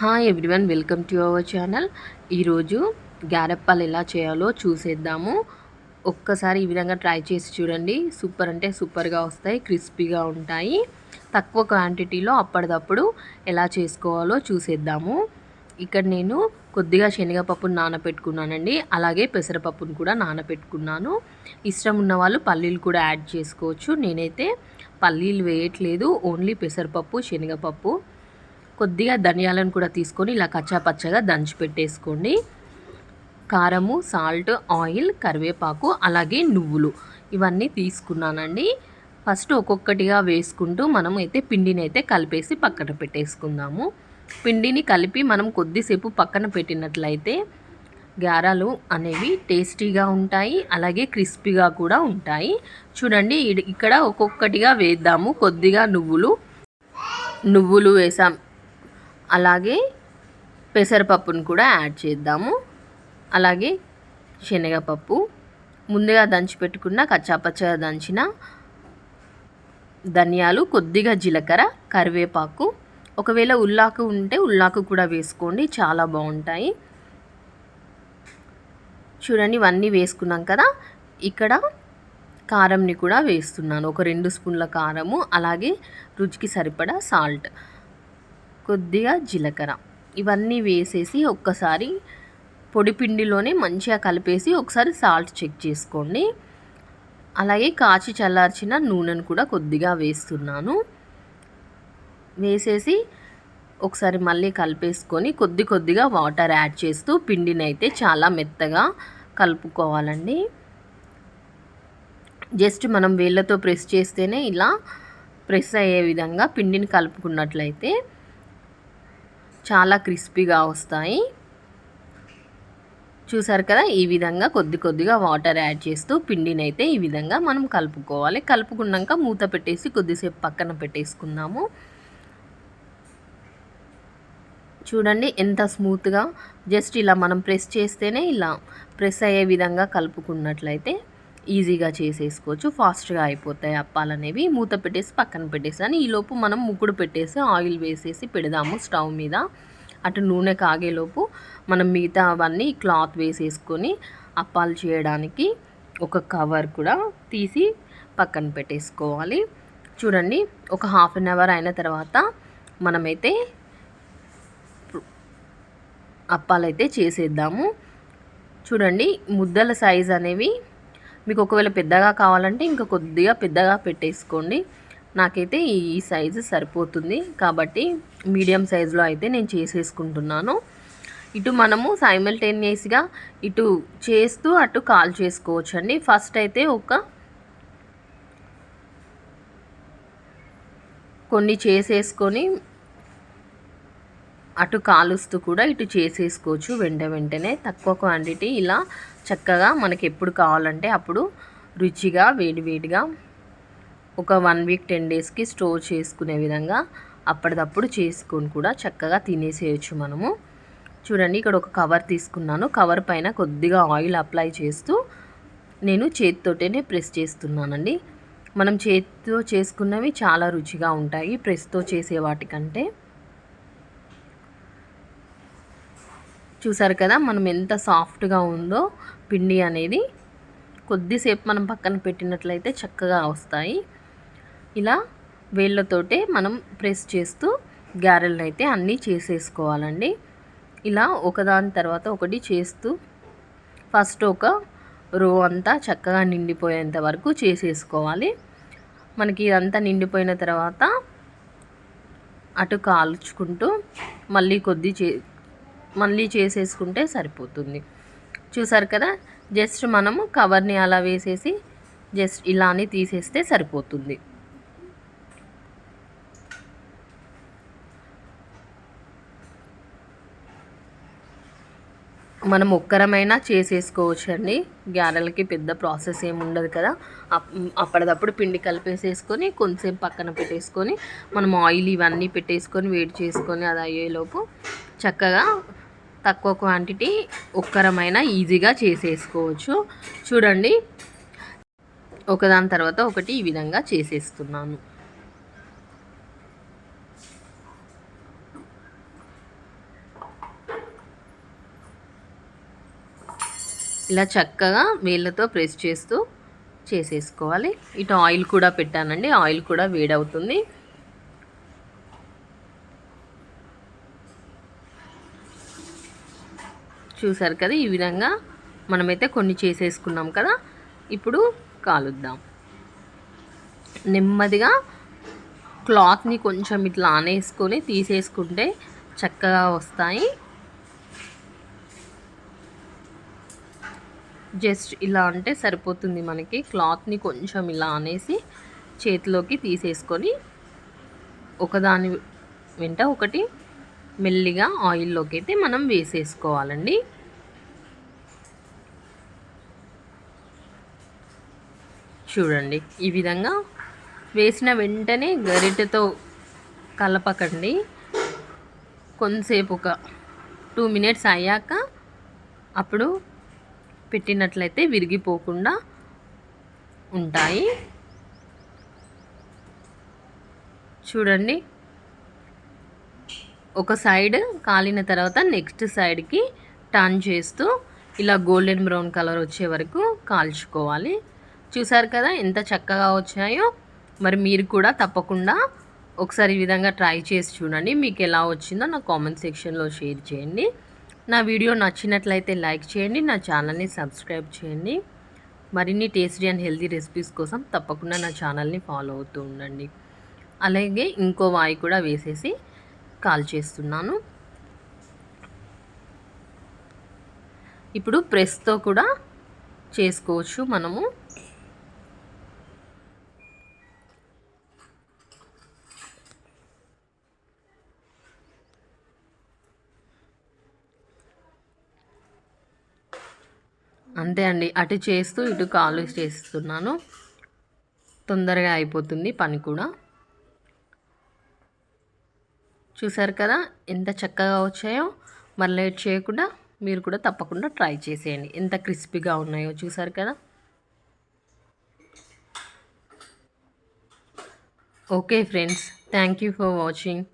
Hi everyone welcome to our channel ఈరోజు గ్యారప్పాలు ఎలా చేయాలో చూసేద్దాము. ఒక్కసారి ఈ విధంగా ట్రై చేసి చూడండి. సూపర్ అంటే సూపర్గా వస్తాయి క్రిస్పీగా ఉంటాయి. తక్కువ క్వాంటిటీలో అప్పటిదప్పుడు ఎలా చేసుకోవాలో చూసేద్దాము. ఇక్కడ నేను కొద్దిగా శనగపప్పును నానబెట్టుకున్నానండి అలాగే పెసరపప్పును కూడా నానబెట్టుకున్నాను ఇష్టం ఉన్న వాళ్ళు పల్లీలు కూడా యాడ్ చేసుకోవచ్చు. నేనైతే పల్లీలు వేయట్లేదు ఓన్లీ పెసరపప్పు శనగపప్పు. కొద్దిగా ధనియాలను కూడా తీసుకొని ఇలా కచ్చా పచ్చగా దంచి పెట్టేసుకోండి. కారము సాల్ట్ ఆయిల్ కరివేపాకు అలాగే నువ్వులు ఇవన్నీ తీసుకున్నానండి. ఫస్ట్ ఒక్కొక్కటిగా వేసుకుంటూ మనం అయితే పిండిని అయితే కలిపేసి పక్కన పెట్టేసుకుందాము. పిండిని కలిపి మనం కొద్దిసేపు పక్కన పెట్టినట్లయితే గారాలు అనేవి టేస్టీగా ఉంటాయి అలాగే క్రిస్పీగా కూడా ఉంటాయి. చూడండి ఇక్కడ ఒక్కొక్కటిగా వేద్దాము. కొద్దిగా నువ్వులు నువ్వులు వేసాం. అలాగే పెసరపప్పును కూడా యాడ్ చేద్దాము. అలాగే శనగపప్పు ముందుగా దంచి పెట్టుకున్న కచ్చాపచ్చగా దంచిన ధనియాలు కొద్దిగా జీలకర్ర కరివేపాకు. ఒకవేళ ఉల్లాకు ఉంటే ఉల్లాకు కూడా వేసుకోండి చాలా బాగుంటాయి. చూడండి ఇవన్నీ వేసుకున్నాం కదా. ఇక్కడ కారంని కూడా వేస్తున్నాను ఒక రెండు స్పూన్ల కారము అలాగే రుచికి సరిపడా సాల్ట్. కొద్దిగా జీలకర్ర. ఇవన్నీ వేసేసి ఒక్కసారి పొడి పిండిలోనే మంచిగా కలిపేసి ఒకసారి సాల్ట్ చెక్ చేసుకోండి. అలాగే కాచి చల్లార్చిన నూనెను కూడా కొద్దిగా వేస్తున్నాను. వేసేసి ఒకసారి మళ్ళీ కలిపేసుకొని కొద్ది కొద్దిగా వాటర్ యాడ్ చేస్తూ పిండిని అయితే చాలా మెత్తగా కలుపుకోవాలండి. జస్ట్ మనం వేళ్ళతో ప్రెస్ చేస్తేనే ఇలా ప్రెస్ అయ్యే విధంగా పిండిని కలుపుకున్నట్లయితే చాలా క్రిస్పీగా వస్తాయి. చూసారు కదా ఈ విధంగా కొద్ది కొద్దిగా వాటర్ యాడ్ చేస్తూ పిండిని అయితే ఈ విధంగా మనం కలుపుకోవాలి. కలుపుకున్నాక మూత పెట్టేసి కొద్దిసేపు పక్కన పెట్టేసుకుందాము. చూడండి ఎంత స్మూత్గా జస్ట్ ఇలా మనం ప్రెస్ చేస్తేనే ఇలా ప్రెస్ అయ్యే విధంగా కలుపుకున్నట్లయితే ఈజీగా చేసేసుకోవచ్చు. ఫాస్ట్గా అయిపోతాయి అప్పాలు అనేవి మూత పెట్టేసి పక్కన పెట్టేసాను ఈలోపు మనం ముగ్గుడు పెట్టేసి ఆయిల్ వేసేసి పెడదాము స్టవ్ మీద. అటు నూనె కాగేలోపు మనం మిగతా అవన్నీ క్లాత్ వేసేసుకొని అప్పాలు చేయడానికి ఒక కవర్ కూడా తీసి పక్కన పెట్టేసుకోవాలి. చూడండి ఒక హాఫ్ అన్ అవర్ అయిన తర్వాత మనమైతే అప్పాలైతే చేసేద్దాము. చూడండి ముద్దల సైజ్ అనేవి మీకు ఒకవేళ పెద్దగా కావాలంటే ఇంకా కొద్దిగా పెద్దగా పెట్టేసుకోండి. నాకైతే ఈ సైజు సరిపోతుంది. కాబట్టి మీడియం సైజులో అయితే నేను చేసేసుకుంటున్నాను. ఇటు మనము సైమల్టేనియస్గా ఇటు చేస్తూ అటు కాల్ చేసుకోవచ్చండి. ఫస్ట్ అయితే ఒక కొన్ని చేసేసుకొని అటు కాలుస్తూ కూడా ఇటు చేసేసుకోవచ్చు. వెంట వెంటనే తక్కువ క్వాంటిటీ ఇలా చక్కగా మనకి ఎప్పుడు కావాలంటే అప్పుడు రుచిగా వేడివేడిగా ఒక వన్ వీక్ టెన్ డేస్కి స్టోర్ చేసుకునే విధంగా అప్పటిదప్పుడు చేసుకొని కూడా చక్కగా తినేసేయచ్చు మనము. చూడండి ఇక్కడ ఒక కవర్ తీసుకున్నాను. కవర్ పైన కొద్దిగా ఆయిల్ అప్లై చేస్తూ నేను చేతితోటనే ప్రెస్ చేస్తున్నానండి. మనం చేతితో చేసుకున్నవి చాలా రుచిగా ఉంటాయి. ప్రెస్తో చేసే వాటికంటే చూసారు కదా మనం ఎంత సాఫ్ట్గా ఉందో పిండి అనేది కొద్దిసేపు మనం పక్కన పెట్టినట్లయితే చక్కగా వస్తాయి. ఇలా వేళ్ళతోటే మనం ప్రెస్ చేస్తూ గారెలను అయితే అన్నీ చేసేసుకోవాలండి. ఇలా ఒకదాని తర్వాత ఒకటి చేస్తూ ఫస్ట్ ఒక రో అంతా చక్కగా నిండిపోయేంత వరకు చేసేసుకోవాలి. మనకి ఇదంతా నిండిపోయిన తర్వాత అటు కాల్చుకుంటూ మళ్ళీ కొద్ది చే మళ్ళీ చేసేసుకుంటే సరిపోతుంది. చూసారు కదా? జస్ట్ మనము కవర్ని అలా వేసేసి జస్ట్ ఇలానే తీసేస్తే సరిపోతుంది. మనం ఒక్కరమైనా చేసేసుకోవచ్చు అండి. గ్యారెలకి పెద్ద ప్రాసెస్ ఏమి ఉండదు కదా. అప్పటిదప్పుడు పిండి కలిపేసేసుకొని కొంచెం పక్కన పెట్టేసుకొని మనం ఆయిల్ ఇవన్నీ పెట్టేసుకొని వేడి చేసుకొని అది అయ్యేలోపు చక్కగా తక్కువ క్వాంటిటీ ఒక్కరమైన ఈజీగా చేసేసుకోవచ్చు. చూడండి. ఒకదాని తర్వాత ఒకటి ఈ విధంగా చేసేస్తున్నాను. ఇలా చక్కగా వేళ్ళతో ప్రెస్ చేస్తూ చేసేసుకోవాలి. ఇటు ఆయిల్ కూడా పెట్టానండి. ఆయిల్ కూడా వేడవుతుంది. చూసారు కదా ఈ విధంగా మనమైతే కొన్ని చేసేసుకున్నాం కదా. ఇప్పుడు కాలుద్దాం. నెమ్మదిగా క్లాత్ని కొంచెం ఇట్లా ఆనేసుకొని తీసేసుకుంటే చక్కగా వస్తాయి. జస్ట్ ఇలా అంటే సరిపోతుంది మనకి. క్లాత్ని కొంచెం ఇలా అనేసి చేతిలోకి తీసేసుకొని ఒకదాని వెంట ఒకటి మెల్లిగా ఆయిల్లోకి అయితే మనం వేసేసుకోవాలండి. చూడండి ఈ విధంగా వేసిన వెంటనే గరిటెతో కలపకండి. కొంతసేపు ఒక టూ మినిట్స్ అయ్యాక అప్పుడు పెట్టినట్లయితే విరిగిపోకుండా ఉంటాయి. చూడండి ఒక సైడ్ కాలిన తర్వాత నెక్స్ట్ సైడ్కి టర్న్ చేస్తూ ఇలా గోల్డెన్ బ్రౌన్ కలర్ వచ్చే వరకు కాల్చుకోవాలి. చూసారు కదా ఎంత చక్కగా వచ్చాయో? మరి మీరు కూడా తప్పకుండా ఒకసారి ఈ విధంగా ట్రై చేసి చూడండి. మీకు ఎలా వచ్చిందో నా కామెంట్ సెక్షన్లో షేర్ చేయండి. నా వీడియో నచ్చినట్లయితే లైక్ చేయండి నా ఛానల్ని సబ్స్క్రైబ్ చేయండి. మరిన్ని టేస్టీ అండ్ హెల్తీ రెసిపీస్ కోసం తప్పకుండా నా ఛానల్ని ఫాలో అవుతూ ఉండండి. అలాగే ఇంకో వాయి కూడా వేసేసి కాల్ చేస్తున్నాను. ఇప్పుడు ప్రెస్తో కూడా చేసుకోవచ్చు మనము. అంతే అండి అటు చేస్తూ ఇటు కాలు చేస్తున్నాను. తొందరగా అయిపోతుంది పని కూడా. చూసారు కదా ఎంత చక్కగా వచ్చాయో. మరి లేట్ చేయకుండా మీరు కూడా తప్పకుండా ట్రై చేసేయండి. ఎంత క్రిస్పీగా ఉన్నాయో చూసారు కదా. Okay friends thank you for watching.